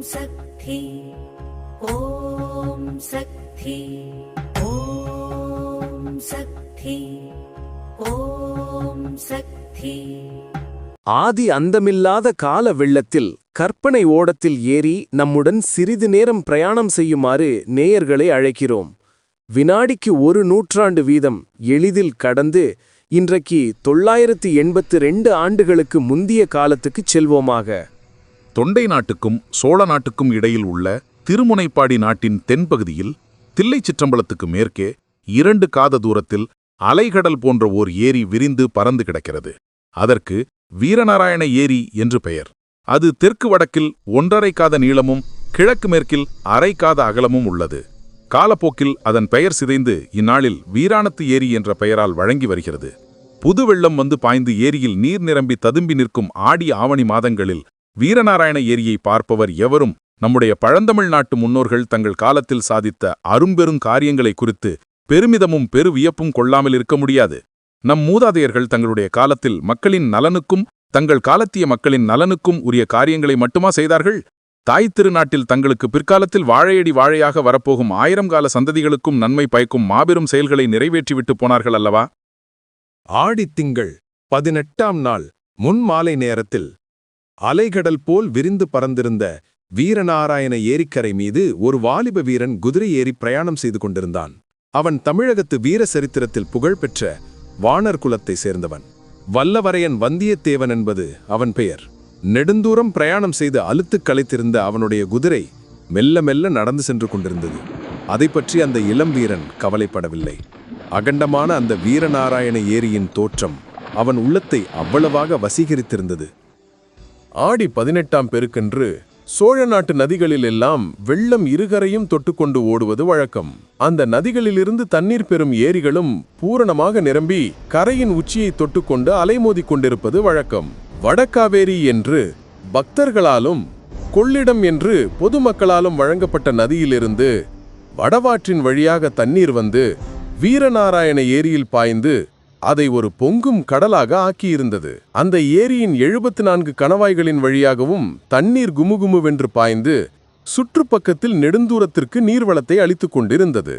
சக்தி. ஓம் சக்தி. ஓம் சக்தி. ஓம் சக்தி. ஆதி அந்தமில்லாத கால வெள்ளத்தில் கற்பனை ஓடத்தில் ஏறி நம்முடன் சிறிது நேரம் பிரயாணம் செய்யுமாறு நேயர்களை அழைக்கிறோம். வினாடிக்கு ஒரு நூற்றாண்டு வீதம் எளிதில் கடந்து இன்றைக்கு தொள்ளாயிரத்து எண்பத்து ரெண்டு ஆண்டுகளுக்கு முந்திய காலத்துக்குச் செல்வோமாக. தொண்டை நாட்டுக்கும் சோழ நாட்டுக்கும் இடையில் உள்ள திருமுனைப்பாடி நாட்டின் தென்பகுதியில் தில்லை சிற்றம்பலத்துக்கு மேற்கே இரண்டு காத தூரத்தில் அலைகடல் போன்ற ஓர் ஏரி விரிந்து பறந்து கிடக்கிறது. அதற்கு வீரநாராயண ஏரி என்று பெயர். அது தெற்கு வடக்கில் ஒன்றரை காத நீளமும் கிழக்கு மேற்கில் அரை காத அகலமும் உள்ளது. காலப்போக்கில் அதன் பெயர் சிதைந்து இந்நாளில் வீராணத்து ஏரி என்ற பெயரால் வழங்கி வருகிறது. புது வெள்ளம் வந்து பாய்ந்து ஏரியில் நீர் நிரம்பி ததும்பி நிற்கும் ஆடி ஆவணி மாதங்களில் வீரநாராயண ஏரியை பார்ப்பவர் எவரும் நம்முடைய பழந்தமிழ் நாட்டு முன்னோர்கள் தங்கள் காலத்தில் சாதித்த அரும்பெரும் காரியங்களை குறித்து பெருமிதமும் பெரு வியப்பும் கொள்ளாமல் இருக்க முடியாது. நம் மூதாதையர்கள் தங்களுடைய காலத்தில் மக்களின் நலனுக்கும் தங்கள் காலத்திய மக்களின் நலனுக்கும் உரிய காரியங்களை மட்டுமா செய்தார்கள்? தாய் திருநாட்டில் தங்களுக்கு பிற்காலத்தில் வாழையடி வாழையாக வரப்போகும் ஆயிரம் கால சந்ததிகளுக்கும் நன்மை பயக்கும் மாபெரும் செயல்களை நிறைவேற்றிவிட்டு போனார்கள் அல்லவா? ஆடித்திங்கள் பதினெட்டாம் நாள் முன் மாலை நேரத்தில் அலைகடல் போல் விரிந்து பறந்திருந்த வீரநாராயண ஏரிக்கரை மீது ஒரு வாலிப வீரன் குதிரை ஏறி பிரயாணம் செய்து கொண்டிருந்தான். அவன் தமிழகத்து வீர சரித்திரத்தில் புகழ்பெற்ற வானர் குலத்தை சேர்ந்தவன். வல்லவரையன் வந்தியத்தேவன் என்பது அவன் பெயர். நெடுந்தூரம் பிரயாணம் செய்து அழுத்துக் களைத்திருந்த அவனுடைய குதிரை மெல்ல மெல்ல நடந்து சென்று கொண்டிருந்தது. அதை பற்றி அந்த இளம் வீரன் கவலைப்படவில்லை. அகண்டமான அந்த வீரநாராயண ஏரியின் தோற்றம் அவன் உள்ளத்தை அவ்வளவாக வசீகரித்திருந்தது. ஆடி பதினெட்டாம் பெருக்கன்று சோழ நாட்டு நதிகளிலெல்லாம் வெள்ளம் இருகரையும் தொட்டுக்கொண்டு ஓடுவது வழக்கம். அந்த நதிகளிலிருந்து தண்ணீர் பெறும் ஏரிகளும் பூரணமாக நிரம்பி கரையின் உச்சியை தொட்டுக்கொண்டு அலைமோதி கொண்டிருப்பது வழக்கம். வடக்காவேரி என்று பக்தர்களாலும் கொள்ளிடம் என்று பொதுமக்களாலும் வழங்கப்பட்ட நதியிலிருந்து வடவாற்றின் வழியாக தண்ணீர் வந்து வீரநாராயண ஏரியில் பாய்ந்து அதை ஒரு பொங்கும் கடலாக ஆக்கியிருந்தது. அந்த ஏரியின் எழுபத்து நான்கு கணவாய்களின் வழியாகவும் தண்ணீர் குமுகுமுவென்று பாய்ந்து சுற்றுப்பக்கத்தில் நெடுந்தூரத்திற்கு நீர்வளத்தை அளித்துக் கொண்டிருந்தது.